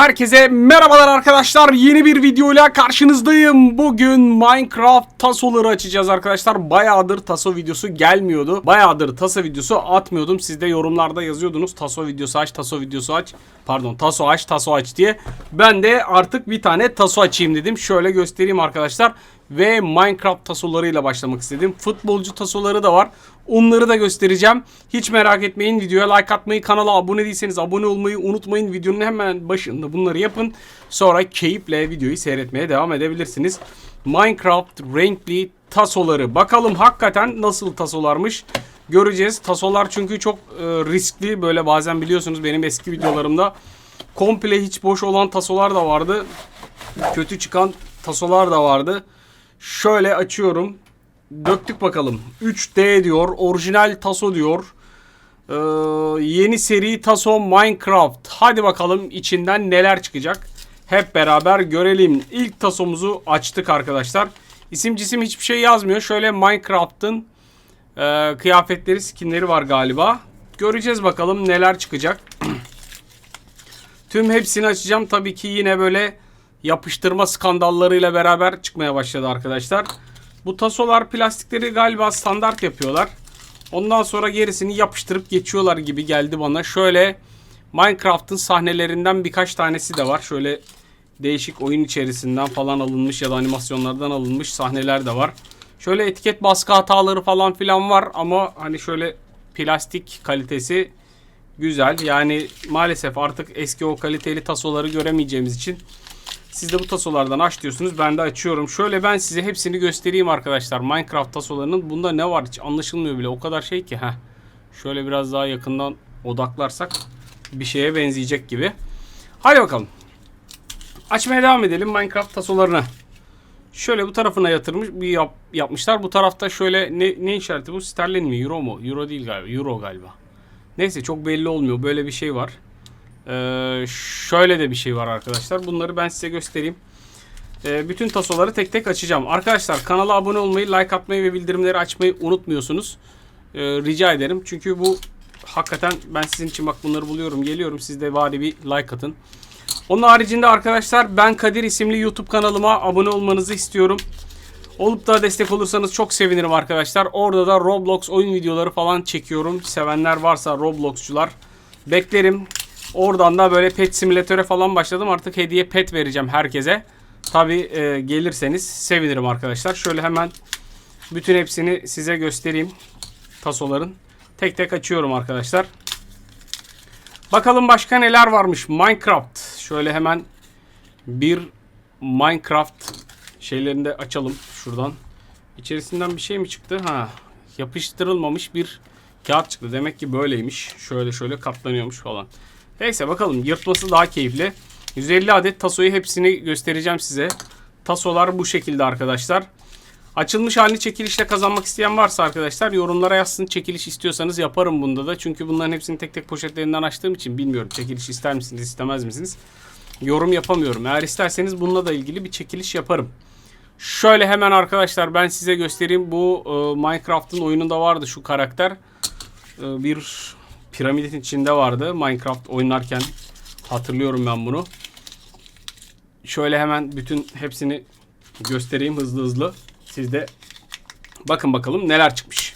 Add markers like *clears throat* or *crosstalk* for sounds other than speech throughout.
Herkese merhabalar arkadaşlar. Yeni bir videoyla karşınızdayım. Bugün Minecraft tasoları açacağız arkadaşlar. Bayağıdır taso videosu gelmiyordu. Bayağıdır taso videosu atmıyordum. Siz de yorumlarda yazıyordunuz. Taso videosu aç, taso videosu aç. Pardon, taso aç, taso aç diye. Ben de artık bir tane taso açayım dedim. Şöyle göstereyim arkadaşlar. Ve Minecraft tasolarıyla başlamak istedim. Futbolcu tasoları da var. Onları da göstereceğim. Hiç merak etmeyin. Videoya like atmayı, kanala abone değilseniz abone olmayı unutmayın. Videonun hemen başında bunları yapın. Sonra keyifle videoyu seyretmeye devam edebilirsiniz. Minecraft renkli tasoları. Bakalım hakikaten nasıl tasolarmış. Göreceğiz. Tasolar çünkü çok e, riskli. Böyle bazen biliyorsunuz benim eski videolarımda komple hiç boş olan tasolar da vardı. Kötü çıkan tasolar da vardı. Şöyle açıyorum. Döktük bakalım. 3D diyor. Orijinal taso diyor. Ee, yeni seri taso Minecraft. Hadi bakalım içinden neler çıkacak. Hep beraber görelim. İlk tasomuzu açtık arkadaşlar. İsim cisim hiçbir şey yazmıyor. Şöyle Minecraft'ın e, kıyafetleri, skinleri var galiba. Göreceğiz bakalım neler çıkacak. *clears throat* Tüm hepsini açacağım. Tabii ki yine böyle yapıştırma skandallarıyla beraber çıkmaya başladı arkadaşlar. Bu tasolar plastikleri galiba standart yapıyorlar. Ondan sonra gerisini yapıştırıp geçiyorlar gibi geldi bana. Şöyle Minecraft'ın sahnelerinden birkaç tanesi de var. Şöyle değişik oyun içerisinden falan alınmış ya da animasyonlardan alınmış sahneler de var. Şöyle etiket baskı hataları falan filan var ama hani şöyle plastik kalitesi güzel. Yani maalesef artık eski o kaliteli tasoları göremeyeceğimiz için siz de bu tasolardan aç diyorsunuz. Ben de açıyorum. Şöyle ben size hepsini göstereyim arkadaşlar. Minecraft tasolarının bunda ne var hiç anlaşılmıyor bile. O kadar şey ki. Heh. Şöyle biraz daha yakından odaklarsak bir şeye benzeyecek gibi. Hadi bakalım. Açmaya devam edelim Minecraft tasolarına. Şöyle bu tarafına yatırmış bir yap, yapmışlar. Bu tarafta şöyle ne, ne işareti bu? Sterlin mi? Euro mu? Euro değil galiba. Euro galiba. Neyse çok belli olmuyor. Böyle bir şey var. Ee, şöyle de bir şey var arkadaşlar. Bunları ben size göstereyim. Ee, bütün tasoları tek tek açacağım. Arkadaşlar kanala abone olmayı, like atmayı ve bildirimleri açmayı unutmuyorsunuz. Ee, rica ederim. Çünkü bu hakikaten ben sizin için bak bunları buluyorum. Geliyorum siz de bari bir like atın. Onun haricinde arkadaşlar ben Kadir isimli YouTube kanalıma abone olmanızı istiyorum. Olup da destek olursanız çok sevinirim arkadaşlar. Orada da Roblox oyun videoları falan çekiyorum. Sevenler varsa Roblox'cular beklerim. Oradan da böyle pet simülatöre falan başladım. Artık hediye pet vereceğim herkese. Tabi e, gelirseniz sevinirim arkadaşlar. Şöyle hemen bütün hepsini size göstereyim. Tasoların. Tek tek açıyorum arkadaşlar. Bakalım başka neler varmış. Minecraft. Şöyle hemen bir Minecraft şeylerini de açalım şuradan. İçerisinden bir şey mi çıktı? Ha, yapıştırılmamış bir kağıt çıktı. Demek ki böyleymiş. Şöyle şöyle katlanıyormuş falan. Neyse bakalım yırtması daha keyifli. 150 adet tasoyu hepsini göstereceğim size. Tasolar bu şekilde arkadaşlar. Açılmış halini çekilişle kazanmak isteyen varsa arkadaşlar yorumlara yazsın. Çekiliş istiyorsanız yaparım bunda da. Çünkü bunların hepsini tek tek poşetlerinden açtığım için bilmiyorum. Çekiliş ister misiniz istemez misiniz? Yorum yapamıyorum. Eğer isterseniz bununla da ilgili bir çekiliş yaparım. Şöyle hemen arkadaşlar ben size göstereyim. Bu e, Minecraft'ın oyununda vardı şu karakter. E, bir piramidin içinde vardı. Minecraft oynarken hatırlıyorum ben bunu. Şöyle hemen bütün hepsini göstereyim hızlı hızlı. Siz de bakın bakalım neler çıkmış.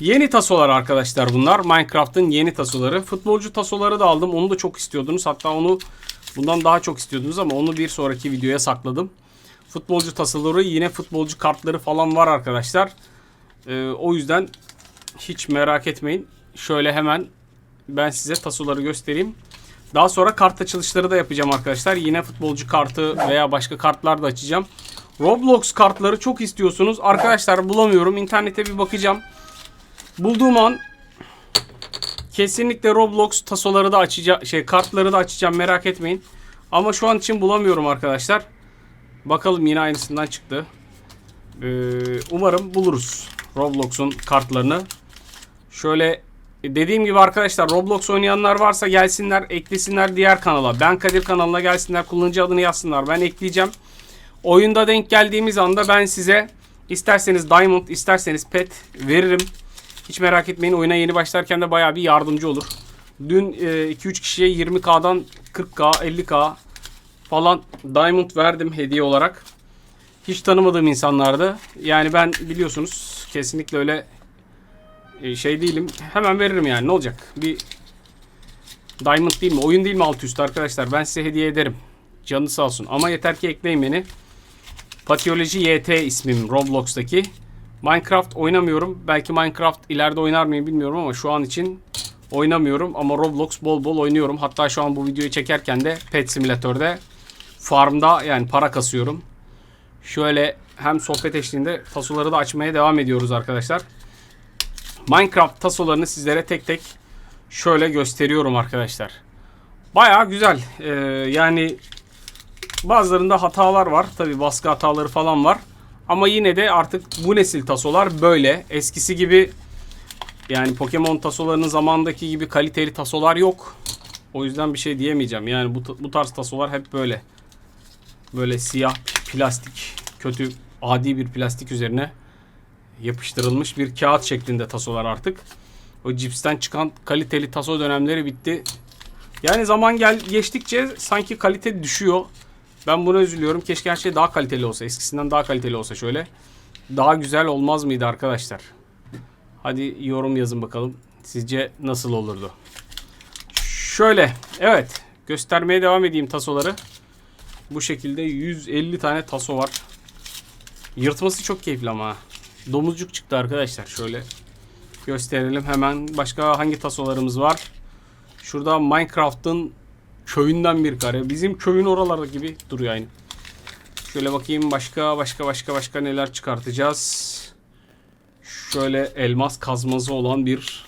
Yeni tasolar arkadaşlar bunlar. Minecraft'ın yeni tasoları. Futbolcu tasoları da aldım. Onu da çok istiyordunuz. Hatta onu bundan daha çok istiyordunuz ama onu bir sonraki videoya sakladım. Futbolcu tasoları yine futbolcu kartları falan var arkadaşlar. Ee, o yüzden hiç merak etmeyin. Şöyle hemen ben size tasoları göstereyim. Daha sonra kart açılışları da yapacağım arkadaşlar. Yine futbolcu kartı veya başka kartlar da açacağım. Roblox kartları çok istiyorsunuz. Arkadaşlar bulamıyorum. İnternete bir bakacağım. Bulduğum an kesinlikle Roblox tasoları da açacağım. Şey kartları da açacağım merak etmeyin. Ama şu an için bulamıyorum arkadaşlar. Bakalım yine aynısından çıktı. Ee, umarım buluruz Roblox'un kartlarını. Şöyle dediğim gibi arkadaşlar Roblox oynayanlar varsa gelsinler eklesinler diğer kanala. Ben Kadir kanalına gelsinler kullanıcı adını yazsınlar. Ben ekleyeceğim. Oyunda denk geldiğimiz anda ben size isterseniz Diamond isterseniz Pet veririm. Hiç merak etmeyin oyuna yeni başlarken de baya bir yardımcı olur. Dün 2-3 kişiye 20K'dan 40K, 50K falan Diamond verdim hediye olarak. Hiç tanımadığım insanlardı. Yani ben biliyorsunuz kesinlikle öyle e, şey değilim. Hemen veririm yani ne olacak? Bir Diamond değil mi? Oyun değil mi alt üst arkadaşlar? Ben size hediye ederim. Canı sağ olsun. Ama yeter ki ekleyin beni. Patiyoloji YT ismim Roblox'taki. Minecraft oynamıyorum. Belki Minecraft ileride oynar mıyım bilmiyorum ama şu an için oynamıyorum. Ama Roblox bol bol oynuyorum. Hatta şu an bu videoyu çekerken de Pet Simulator'da farmda yani para kasıyorum. Şöyle hem sohbet eşliğinde tasoları da açmaya devam ediyoruz arkadaşlar. Minecraft tasolarını sizlere tek tek şöyle gösteriyorum arkadaşlar. Baya güzel. Ee, yani bazılarında hatalar var. Tabi baskı hataları falan var. Ama yine de artık bu nesil tasolar böyle. Eskisi gibi yani Pokemon tasolarının zamandaki gibi kaliteli tasolar yok. O yüzden bir şey diyemeyeceğim. Yani bu, bu tarz tasolar hep böyle. Böyle siyah plastik, kötü adi bir plastik üzerine yapıştırılmış bir kağıt şeklinde tasolar artık. O cipsten çıkan kaliteli taso dönemleri bitti. Yani zaman gel geçtikçe sanki kalite düşüyor. Ben buna üzülüyorum. Keşke her şey daha kaliteli olsa. Eskisinden daha kaliteli olsa şöyle. Daha güzel olmaz mıydı arkadaşlar? Hadi yorum yazın bakalım. Sizce nasıl olurdu? Şöyle. Evet. Göstermeye devam edeyim tasoları. Bu şekilde 150 tane taso var. Yırtması çok keyifli ama. Domuzcuk çıktı arkadaşlar. Şöyle gösterelim hemen. Başka hangi tasolarımız var? Şurada Minecraft'ın köyünden bir kare. Bizim köyün oralarda gibi duruyor aynı. Şöyle bakayım başka başka başka başka neler çıkartacağız. Şöyle elmas kazması olan bir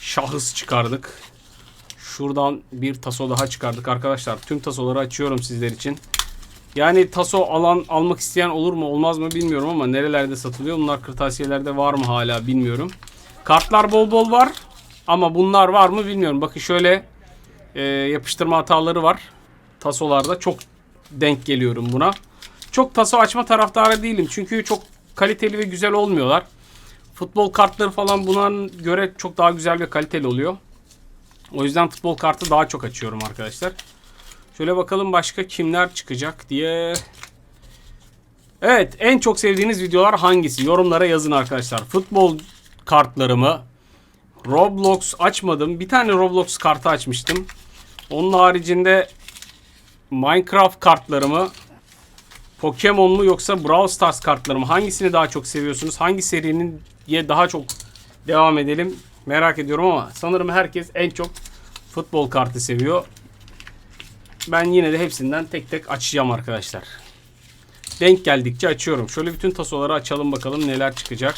şahıs çıkardık. Şuradan bir taso daha çıkardık arkadaşlar. Tüm tasoları açıyorum sizler için. Yani taso alan almak isteyen olur mu olmaz mı bilmiyorum ama nerelerde satılıyor. Bunlar kırtasiyelerde var mı hala bilmiyorum. Kartlar bol bol var ama bunlar var mı bilmiyorum. Bakın şöyle e, yapıştırma hataları var. Tasolarda çok denk geliyorum buna. Çok taso açma taraftarı değilim. Çünkü çok kaliteli ve güzel olmuyorlar. Futbol kartları falan buna göre çok daha güzel ve kaliteli oluyor. O yüzden futbol kartı daha çok açıyorum arkadaşlar. Şöyle bakalım başka kimler çıkacak diye. Evet en çok sevdiğiniz videolar hangisi? Yorumlara yazın arkadaşlar. Futbol kartlarımı Roblox açmadım. Bir tane Roblox kartı açmıştım. Onun haricinde Minecraft kartlarımı Pokemon mu yoksa Brawl Stars kartlarımı hangisini daha çok seviyorsunuz? Hangi serinin ye daha çok devam edelim merak ediyorum ama sanırım herkes en çok futbol kartı seviyor. Ben yine de hepsinden tek tek açacağım arkadaşlar. Denk geldikçe açıyorum. Şöyle bütün tasoları açalım bakalım neler çıkacak.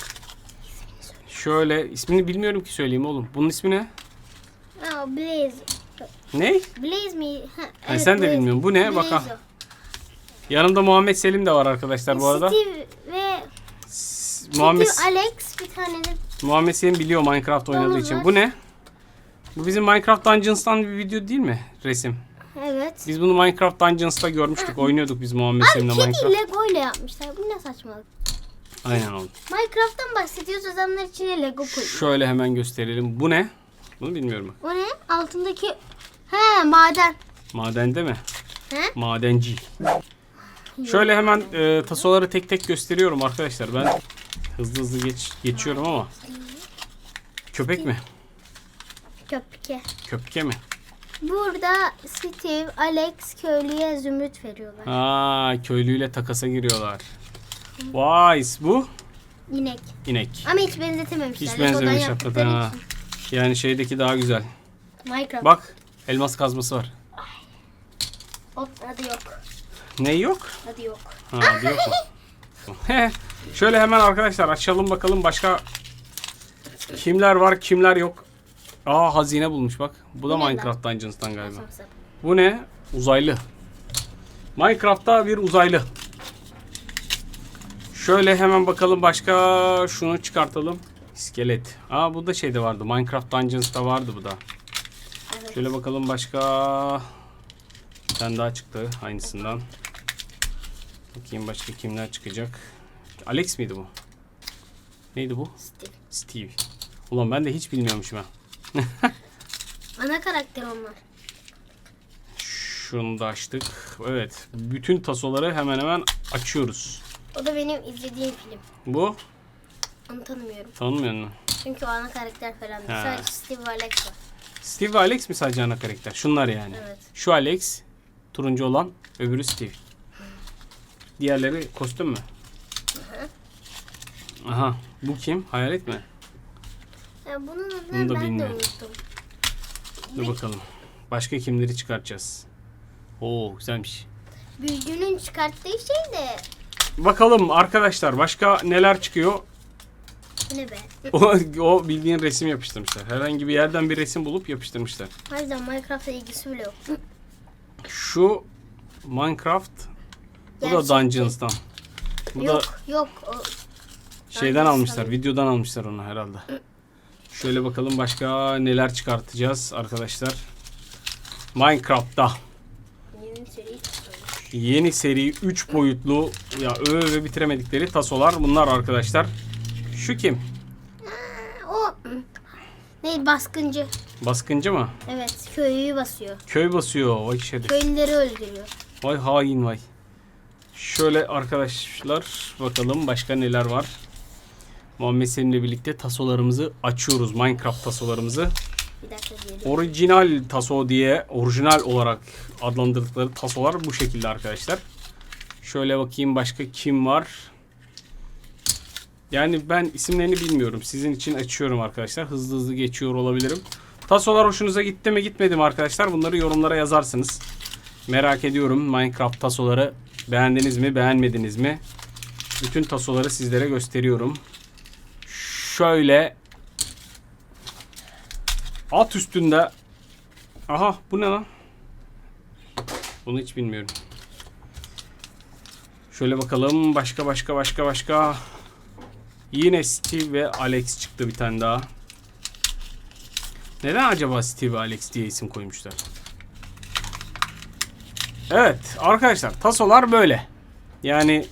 Şöyle ismini bilmiyorum ki söyleyeyim oğlum. Bunun ismi ne? Aa, Blaze. Ne? Blaze mi? Ha, Ha, sen de bilmiyorsun. Bu ne? Blaze Bakalım. o. Yanımda Muhammed Selim de var arkadaşlar bu arada. Steve ve Muhammed, Steve Alex bir tane de Muhammed Selim biliyor Minecraft oynadığı için. Bu ne? Bu bizim Minecraft Dungeons'tan bir video değil mi? Resim. Evet. Biz bunu Minecraft Dungeons'ta görmüştük. Oynuyorduk biz Muhammed Selim'le Kedi Minecraft. Lego ile yapmışlar. Bu ne saçmalık. Aynen oğlum. Minecraft'tan bahsediyoruz adamlar içine Lego koyuyor. Şöyle hemen gösterelim. Bu ne? Bunu bilmiyorum. O ne? Altındaki He maden. Madende mi? He? Madenci. Şöyle hemen e, tasoları tek tek gösteriyorum arkadaşlar. Ben hızlı hızlı geç geçiyorum ama. Köpek mi? Köpke. Köpke mi? Burada Steve, Alex köylüye zümrüt veriyorlar. Aa, köylüyle takasa giriyorlar. Vay, bu İnek. inek. Ama hiç benzetememişler. Hiç benzememiş hakikaten ha. Yani şeydeki daha güzel. Minecraft. Bak, elmas kazması var. Hop adı yok. Ne yok? Adı yok. Ha, adı yok mu? *laughs* Şöyle hemen arkadaşlar açalım bakalım başka kimler var kimler yok. Aa hazine bulmuş bak. Bu da? Minecraft Dungeons'tan galiba. Bu ne? Uzaylı. Minecraft'ta bir uzaylı. Şöyle hemen bakalım başka şunu çıkartalım. İskelet. Aa bu da şeyde vardı. Minecraft Dungeons'ta vardı bu da. Evet. Şöyle bakalım başka. Bir tane daha çıktı aynısından. Bakayım başka kimler çıkacak. Alex miydi bu? Neydi bu? Steve. Steve. Ulan ben de hiç bilmiyormuşum ha. *laughs* Ana karakter onlar. Şunu da açtık. Evet. Bütün tasoları hemen hemen açıyoruz. O da benim izlediğim film. Bu Onu tanımıyorum. tanımıyor musun? Çünkü o ana karakter falan değil. Sadece Steve ve Alex var. Steve ve Alex mi sadece ana karakter? Şunlar yani. Evet. Şu Alex, turuncu olan, öbürü Steve. Diğerleri kostüm mü? Aha. Bu kim? Hayalet mi? Ya bunun adını Bunu da ben bilmiyorum. de unuttum. Dur bakalım. Başka kimleri çıkartacağız? Oo güzelmiş. Büyücünün çıkarttığı şey de Bakalım arkadaşlar başka neler çıkıyor? ne be? *laughs* O, o bildiğin resim yapıştırmışlar. Herhangi bir yerden bir resim bulup yapıştırmışlar. Harbiden Minecraft'la ilgisi bile yok. Şu Minecraft bu da Gerçek. Dungeons'tan. Bu da yok yok. O, şeyden almışlar. Videodan almışlar onu herhalde. *laughs* Şöyle bakalım başka neler çıkartacağız arkadaşlar. Minecraft'ta yeni seri yeni seri 3 boyutlu ya öve öve bitiremedikleri tasolar bunlar arkadaşlar. Şu kim? O ne baskıncı. Baskıncı mı? Evet köyü basıyor. Köy basıyor. Vay şerif. Köylüleri öldürüyor. Vay hain vay. Şöyle arkadaşlar bakalım başka neler var. Muhammed Selim'le birlikte tasolarımızı açıyoruz. Minecraft tasolarımızı. Bir dakika diyelim. Orijinal taso diye orijinal olarak adlandırdıkları tasolar bu şekilde arkadaşlar. Şöyle bakayım başka kim var. Yani ben isimlerini bilmiyorum. Sizin için açıyorum arkadaşlar. Hızlı hızlı geçiyor olabilirim. Tasolar hoşunuza gitti mi gitmedi mi arkadaşlar? Bunları yorumlara yazarsınız. Merak ediyorum Minecraft tasoları beğendiniz mi beğenmediniz mi? Bütün tasoları sizlere gösteriyorum. Şöyle at üstünde Aha bu ne lan? Bunu hiç bilmiyorum. Şöyle bakalım başka başka başka başka. Yine Steve ve Alex çıktı bir tane daha. Neden acaba Steve ve Alex diye isim koymuşlar? Evet arkadaşlar tasolar böyle. Yani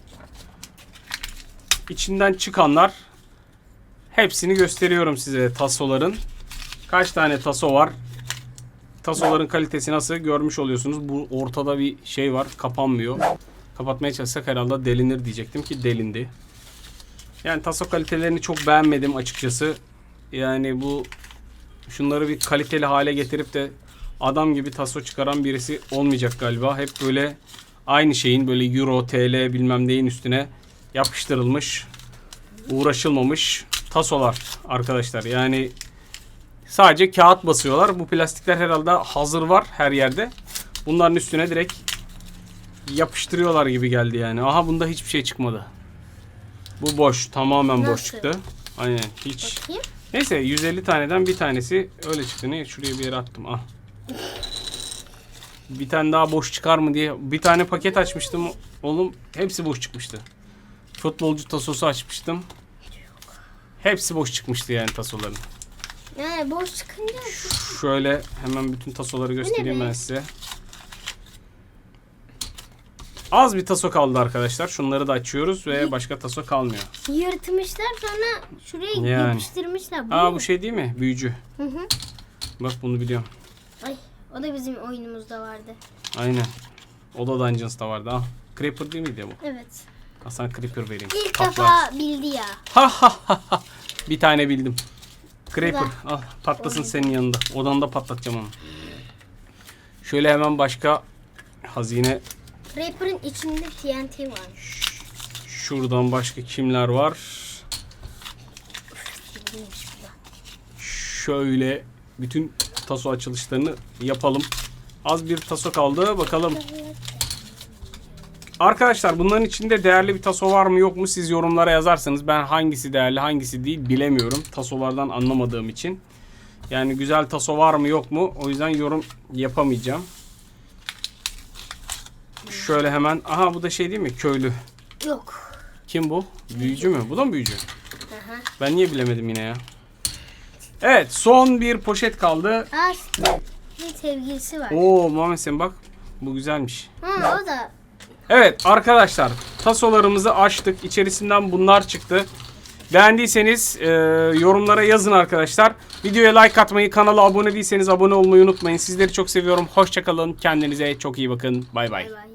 içinden çıkanlar hepsini gösteriyorum size tasoların. Kaç tane taso var? Tasoların kalitesi nasıl görmüş oluyorsunuz. Bu ortada bir şey var kapanmıyor. Kapatmaya çalışsak herhalde delinir diyecektim ki delindi. Yani taso kalitelerini çok beğenmedim açıkçası. Yani bu şunları bir kaliteli hale getirip de adam gibi taso çıkaran birisi olmayacak galiba. Hep böyle aynı şeyin böyle euro, TL bilmem neyin üstüne yapıştırılmış, uğraşılmamış tasolar arkadaşlar. Yani sadece kağıt basıyorlar. Bu plastikler herhalde hazır var her yerde. Bunların üstüne direkt yapıştırıyorlar gibi geldi yani. Aha bunda hiçbir şey çıkmadı. Bu boş. Tamamen boş Nasıl? çıktı. Aynen. Hiç. Bakayım. Neyse 150 taneden bir tanesi öyle çıktı. Ne? Şuraya bir yere attım. Ah. Bir tane daha boş çıkar mı diye bir tane paket açmıştım. Oğlum hepsi boş çıkmıştı. Futbolcu tasosu açmıştım. Hepsi boş çıkmıştı yani tasoların. Yani boş çıkınca Şöyle hemen bütün tasoları göstereyim be? ben size. Az bir taso kaldı arkadaşlar. Şunları da açıyoruz ve başka taso kalmıyor. yırtmışlar sonra şuraya Yani. yapıştırmışlar. Aa mu? bu şey değil mi? Büyücü. Hı hı. Bak bunu biliyorum. Ay o da bizim oyunumuzda vardı. Aynen. O da Dungeons'ta vardı. Ah. Creeper değil miydi bu? Evet. Ah, sana Creeper vereyim. İlk Patlar. defa bildi ya. Ha ha ha ha. Bir tane bildim. Creeper. Al patlasın senin yanında. Odanda patlatacağım onu. Şöyle hemen başka hazine Rapper'ın içinde TNT varmış. Şuradan başka kimler var? Şöyle bütün taso açılışlarını yapalım. Az bir taso kaldı. Bakalım. Arkadaşlar bunların içinde değerli bir taso var mı yok mu siz yorumlara yazarsanız ben hangisi değerli hangisi değil bilemiyorum. Tasolardan anlamadığım için. Yani güzel taso var mı yok mu o yüzden yorum yapamayacağım. Şöyle hemen aha bu da şey değil mi köylü. Yok. Kim bu? Büyücü mü? Bu da mı büyücü? Aha. Ben niye bilemedim yine ya? Evet son bir poşet kaldı. Aa, sevgilisi var. Oo Muhammed sen bak. Bu güzelmiş. Ha, o da Evet arkadaşlar tasolarımızı açtık. İçerisinden bunlar çıktı. Beğendiyseniz e, yorumlara yazın arkadaşlar. Videoya like atmayı, kanala abone değilseniz abone olmayı unutmayın. Sizleri çok seviyorum. Hoşçakalın. Kendinize çok iyi bakın. Bay bay.